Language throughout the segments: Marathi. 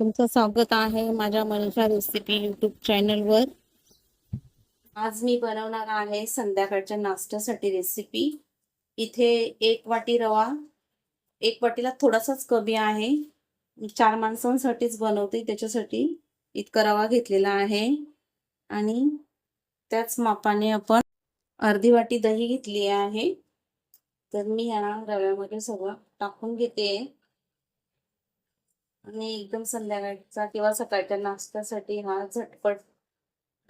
तुमचं स्वागत आहे माझ्या मनीषा रेसिपी युट्यूब चॅनलवर आज मी बनवणार आहे संध्याकाळच्या नाश्त्यासाठी रेसिपी इथे एक वाटी रवा एक वाटीला थोडासाच कमी आहे. चार माणसांसाठीच बनवते त्याच्यासाठी इतका रवा घेतलेला आहे. आणि त्याच मापाने आपण अर्धी वाटी दही घेतली आहे. तर मी या रव्यामध्ये सगळं टाकून घेते. आणि एकदम संध्याकाळचा किंवा सकाळच्या नाश्त्यासाठी हा झटपट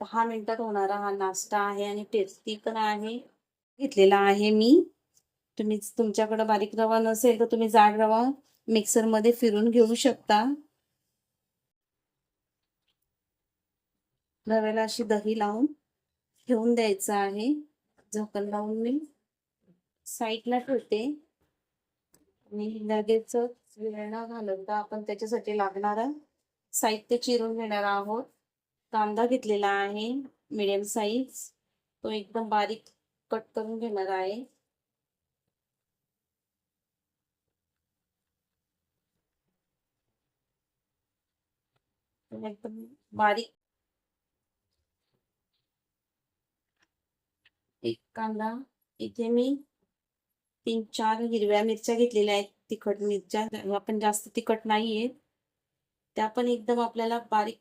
दहा मिनिटात होणारा हा नाश्ता आहे आणि टेस्टी पण आहे. घेतलेला आहे मी. तुम्ही तुमच्याकडे बारीक रवा नसेल तर तुम्ही जाड रवा मिक्सरमध्ये फिरून घेऊ शकता. रव्याला अशी दही लावून ठेवून द्यायचं आहे. झाकण लावून मी साईडला ठेवते. आणि लगेच वेळ न घालवता आपण त्याच्यासाठी लागणारं साहित्य चिरून घेणार आहोत. कांदा घेतलेला आहे मिडियम साईज तो एकदम बारीक कट करून घेणार आहे. एकदम बारीक. एक कांदा. इथे मी तीन चार हिरव्या मिरच्या घेतलेल्या आहेत. तिखट मिरच्या आपण जास्त तिखट नाही आहेत त्या पण एकदम आपल्याला बारीक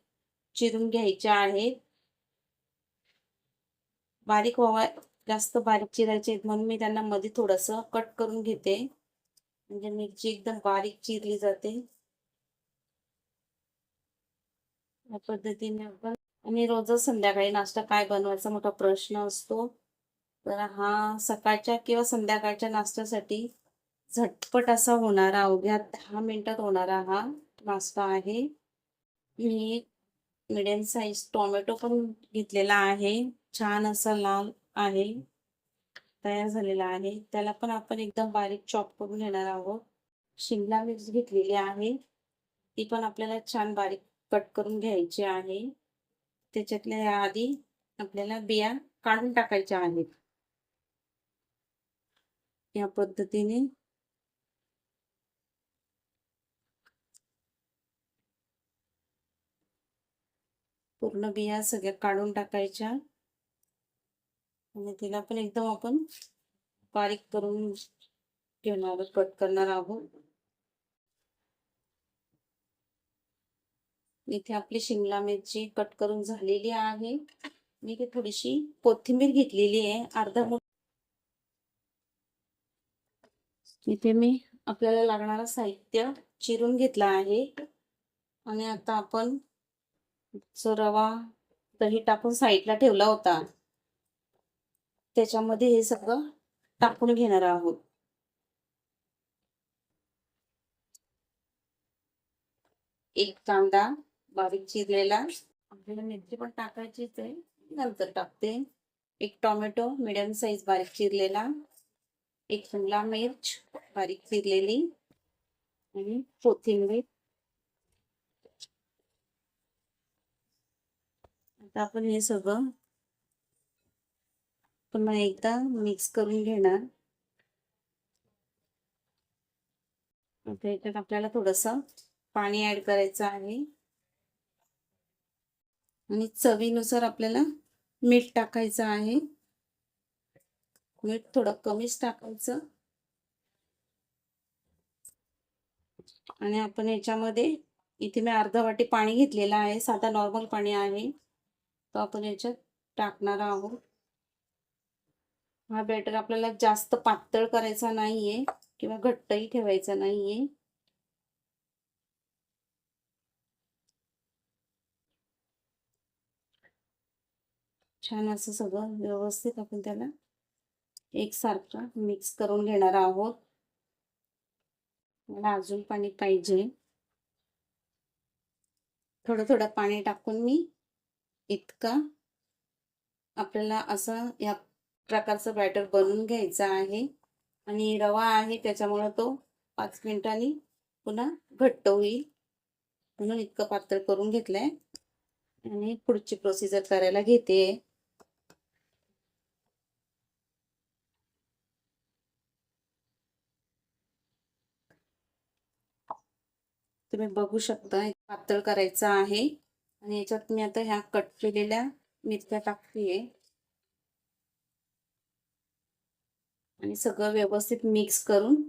चिरून घ्यायच्या आहेत. बारीक व्हावा जास्त बारीक चिरायचे आहेत म्हणून मी त्यांना मध्ये थोडस कट करून घेते. म्हणजे मिरची एकदम बारीक चिरली जाते. या पद्धतीने आपण आणि रोजच संध्याकाळी नाश्ता काय बनवायचा मोठा प्रश्न असतो. तर हा सकाळच्या किंवा संध्याकाळच्या नाश्त्यासाठी झटपट असा होणारा अवघ्या दहा मिनिटात होणारा हा नाश्ता आहे. मी मिडियम साईज टोमॅटो पण घेतलेला आहे. छान असा लाल आहे. तयार झालेला आहे. त्याला पण आपण एकदम बारीक चॉप करून घेणार आहोत. शिमला मिर्च घेतलेली आहे. ती पण आपल्याला छान बारीक कट करून घ्यायची आहे. त्याच्यातल्या आधी आपल्याला बिया काढून टाकायच्या आहेत. या पद्धतीने पूर्ण बिया सगळ्या काढून टाकायच्या. आणि तिला पण एकदम आपण बारीक करून घेणार कट करणार आहोत. इथे आपली शिमला मिरची कट करून झालेली आहे. मी इथे थोडीशी कोथिंबीर घेतलेली आहे अर्धा इथे मी आपल्याला लागणारा साहित्य चिरून घेतला आहे. आणि आता आपण रवा दही टाकून साईडला ठेवला होता त्याच्यामध्ये हे सगळं टाकून घेणार आहोत. एक कांदा बारीक चिरलेला आपल्याला मिरची पण टाकायचीच आहे नंतर टाकते. एक टोमॅटो मिडियम साईज बारीक चिरलेला एक शिमला मिर्च बारीक चिरलेली आणि कोथिंबीर आता आपण हे सगळं पुन्हा एकदा मिक्स करून घेणार. आता याच्यात आपल्याला थोडस पाणी ऍड करायचं आहे. आणि चवीनुसार आपल्याला मीठ टाकायचं आहे. मीठ थोडं कमीच टाकायचं. आणि आपण याच्यामध्ये इथे मी अर्धा वाटी पाणी घेतलेलं आहे. साधा नॉर्मल पाणी आहे. तो आपण याच्यात टाकणार आहोत. हा बॅटर आपल्याला जास्त पातळ करायचा नाहीये किंवा घट्टही ठेवायचा नाहीये. छान असं सगळं व्यवस्थित आपण त्याला एकसारखं मिक्स करून घेणार आहोत. मला अजून पाणी पाहिजे. थोडं थोडं पाणी टाकून मी इतका आपल्याला असं या प्रकारचं बॅटर बनवून घ्यायचं आहे. आणि रवा आहे त्याच्यामुळं तो पाच मिनिटांनी पुन्हा घट्ट होईल. म्हणून इतकं पातळ करून घेतलंय. आणि पुढची प्रोसिजर करायला घेते. तुम्ही बघू शकता पातळ करायचं आहे. आणि याच्यात मी आता ह्या कट केलेल्या मिरच्या टाकते आणि सगळं व्यवस्थित मिक्स करून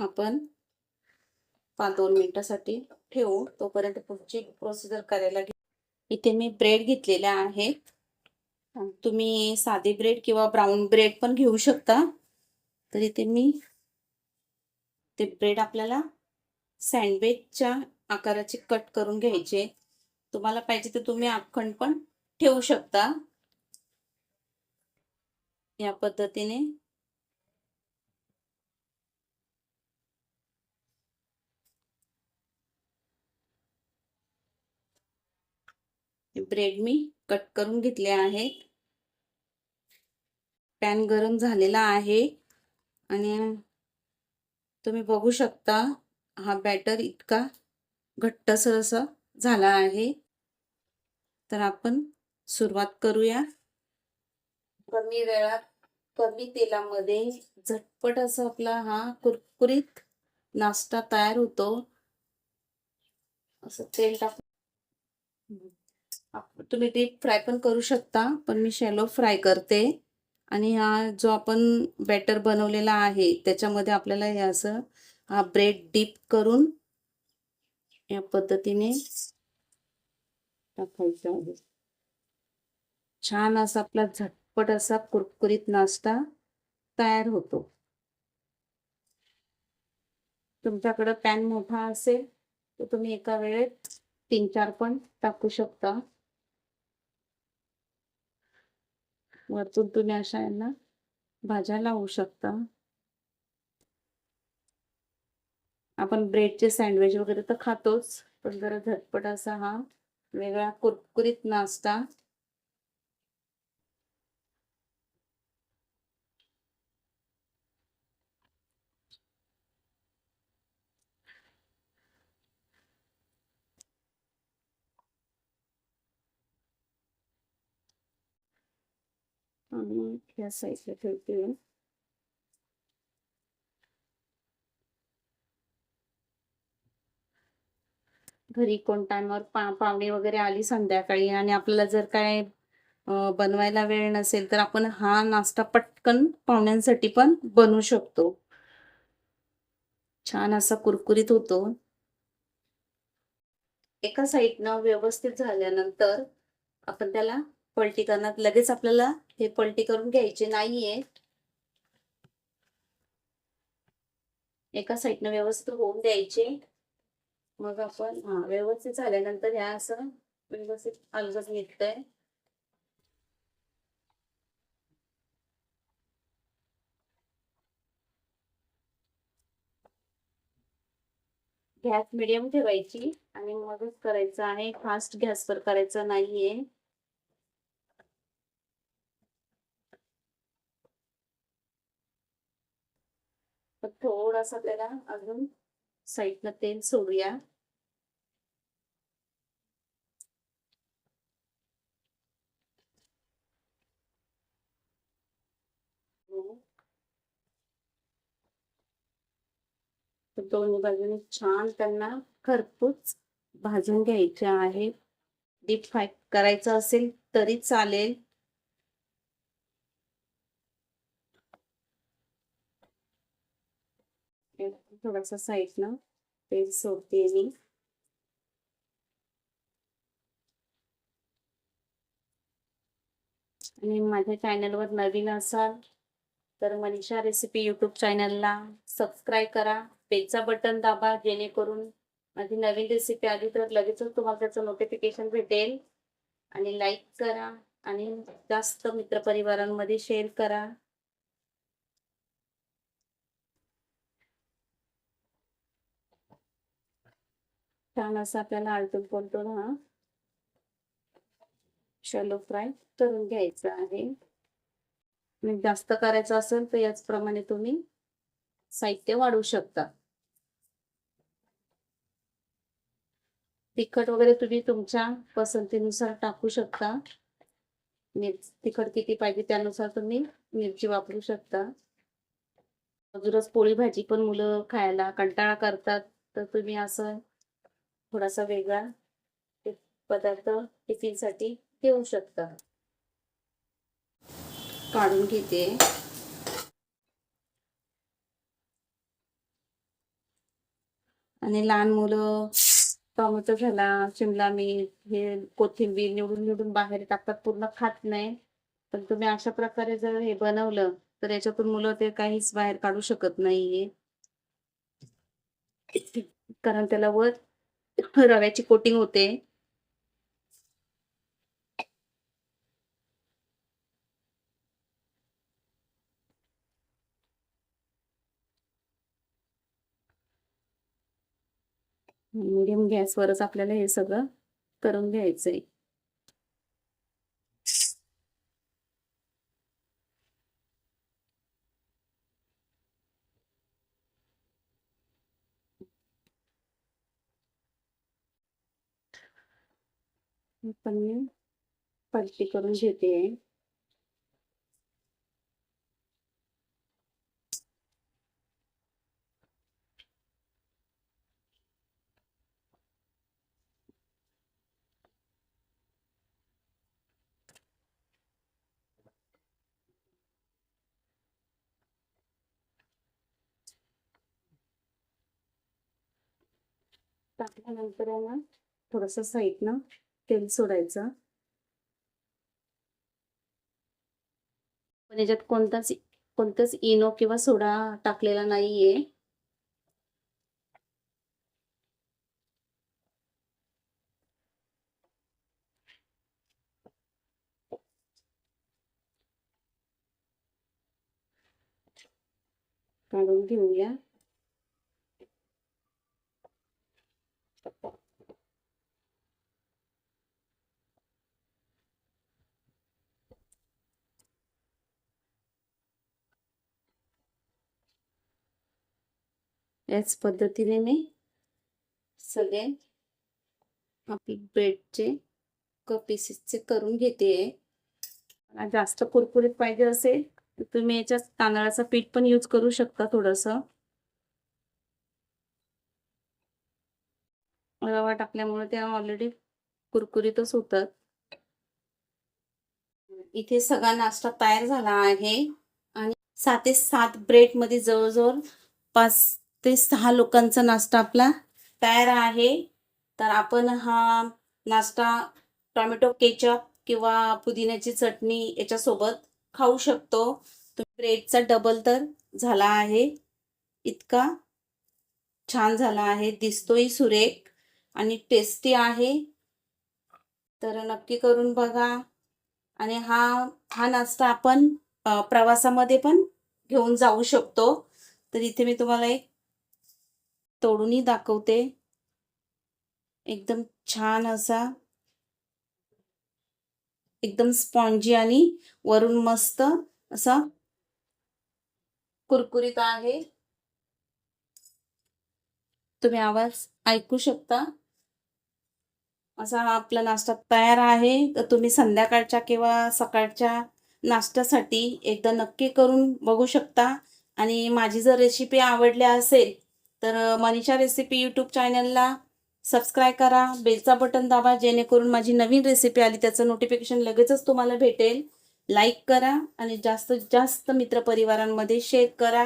आपण पाच दोन मिनिटासाठी ठेवू. तोपर्यंत पुढची प्रोसिजर करायला घे. इथे मी ब्रेड घेतलेल्या आहेत तुम्ही साधे ब्रेड किंवा ब्राऊन ब्रेड पण घेऊ शकता. तर इथे मी ते ब्रेड आपल्याला सँडविचच्या आकाराचे कट करून घ्यायचे. तुम्हाला पाहिजे तर तुम्ही आखंड पण ठेवू शकता. या पद्धतीने. ब्रेड मी कट करून घेतले आहेत. पॅन गरम झालेला आहे. आणि तुम्ही बघू शकता हा बॅटर इतका घट्टसर असा झाला आहे. तर आपण सुरुवात करूया. कमी वेळात कमी तेलामध्ये झटपट असा आपला हा कुरकुरीत नाश्ता तयार होतो. असं तेल टाकून. तुम्ही डीप फ्राय पण करू शकता पण मी शॅलो फ्राय करते. आणि हा जो आपण बॅटर बनवलेला आहे त्याच्यामध्ये आपल्याला हे असं हा ब्रेड डीप करून या पद्धतीने टाकायचं आहे. छान असा आपला झटपट असा कुरकुरीत नाश्ता तयार होतो. तुमच्याकडं पॅन मोठा असेल तर तुम्ही एका वेळेत तीन चार पण टाकू शकता. वरतून तुम्ही अशा यांना भाज्या लावू शकता. आपण ब्रेडचे सँडविच वगैरे तर खातोच पण जरा झटपट असा हा वेगळा कुरकुरीत नाश्ता. आणि ह्या साईडला ठेवते घरी कोण टायमावर पा पाहुणे वगैरे आली संध्याकाळी आणि आपल्याला जर काय बनवायला वेळ नसेल तर आपण हा नाश्ता पटकन पाहुण्यांसाठी पण बनवू शकतो. छान असा कुरकुरीत होतो. एका साईडनं व्यवस्थित झाल्यानंतर आपण त्याला पलटी करणार. लगेच आपल्याला हे पलटी करून घ्यायचे नाहीये. एका साईडनं व्यवस्थित होऊन द्यायचे. मग आपण हा व्यवस्थित झाल्यानंतर ह्या असं व्यवस्थित अलगद निघतंय. गॅस मिडियम ठेवायची आणि मगच करायचं आहे. फास्ट गॅसवर करायचं नाहीये. थोडासा त्याला अजून साईडनं तेल सोडूया दोन्ही बाजूने छान त्यांना खरपूस भाजून घ्यायचे आहे डीप फ्राय करायचं असेल तरी चालेल थोडासा साईडनं तेल सोडते मी. आणि माझ्या चॅनलवर नवीन असाल तर मनीषा रेसिपी यूट्यूब चॅनलला सबस्क्राईब करा. पेजचा बटन दाबा जेणेकरून माझी नवीन रेसिपी आली तर लगेचच तुम्हाला त्याचं नोटिफिकेशन भेटेल. आणि लाईक करा आणि जास्त मित्रपरिवारांमध्ये शेअर करा. छान असं आपल्याला आलटून पलटून हा. शॅलो फ्राय करून घ्यायचा आहे. जास्त करायचं असेल तर याचप्रमाणे तुम्ही साहित्य वाढवू शकता. तिखट वगैरे तुम्ही तुमच्या पसंतीनुसार टाकू शकता. मिरची तिखट किती पाहिजे त्यानुसार तुम्ही मिरची वापरू शकता. अजूनच पोळी भाजी पण मुलं खायला कंटाळा करतात तर तुम्ही असं थोडासा वेगळा पदार्थ टिफिनसाठी ठेवू शकता. काढून घेते. आणि लहान मुलं टोमॅटो झाला शिमला मिर्च हे कोथिंबीर निवडून निवडून बाहेर टाकतात पूर्ण खात नाही. पण तुम्ही अशा प्रकारे जर हे बनवलं तर याच्यातून मुलं ते काहीच बाहेर काढू शकत नाहीये. कारण त्याला वर रव्याची कोटिंग होते. मिडियम गॅसवरच आपल्याला हे सगळं करून घ्यायचंय. पण मी पलटी करून घेते. टाकल्यानंतर आहे ना थोडस साईडनं तेल सोडायचं. पण याच्यात कोणताच कोणताच इनो किंवा सोडा टाकलेला नाहीये. काढून घेऊया. याच पद्धतीने मी सगळे आपले ब्रेडचे क पीसेसचे करून घेते. मला जास्त कुरकुरीत पाहिजे असेल तर तुम्ही याच्यात तांदळाचं पीठ पण यूज करू शकता थोडस. रवा टाकल्यामुळे ते ऑलरेडी कुरकुरीतच होतात. इथे सगळा नाश्ता तयार झाला आहे. आणि सात ते सात ब्रेडमध्ये जवळजवळ पाच ते सहा लोकांचा नाश्ता आपला तयार आहे. तर आपण हा नाश्ता टोमॅटो केचप किंवा पुदिन्याची चटणी याच्यासोबत खाऊ शकतो. ब्रेडचा डबल तर झाला आहे. इतका छान झाला आहे. दिसतोही सुरेख आणि टेस्टी आहे. तर नक्की करून बघा. आणि हा हा नाश्ता आपण प्रवासामध्ये पण घेऊन जाऊ शकतो. तर इथे मी तुम्हाला एक तोडूनही दाखवते. एकदम छान असा. एकदम स्पॉन्जी आणि वरून मस्त असा कुरकुरीत आहे. तुम्ही आवाज ऐकू शकता. असा हा आपला नाश्ता तयार आहे. तर तुम्ही संध्याकाळच्या किंवा सकाळच्या नाश्त्यासाठी एकदा नक्की करून बघू शकता. आणि माझी जर रेसिपी आवडल्या असेल तर मनीषा रेसिपी यूट्यूब चॅनलला सबस्क्राईब करा. बेलचा बटन दाबा जेणेकरून माझी नवीन रेसिपी आली त्याचं नोटिफिकेशन लगेचच तुम्हाला भेटेल. लाईक करा आणि जास्तीत जास्त मित्रपरिवारांमध्ये शेअर करा.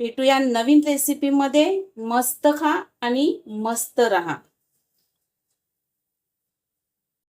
भेटूया नवीन रेसिपीमध्ये मस्त खा आणि मस्त रहा.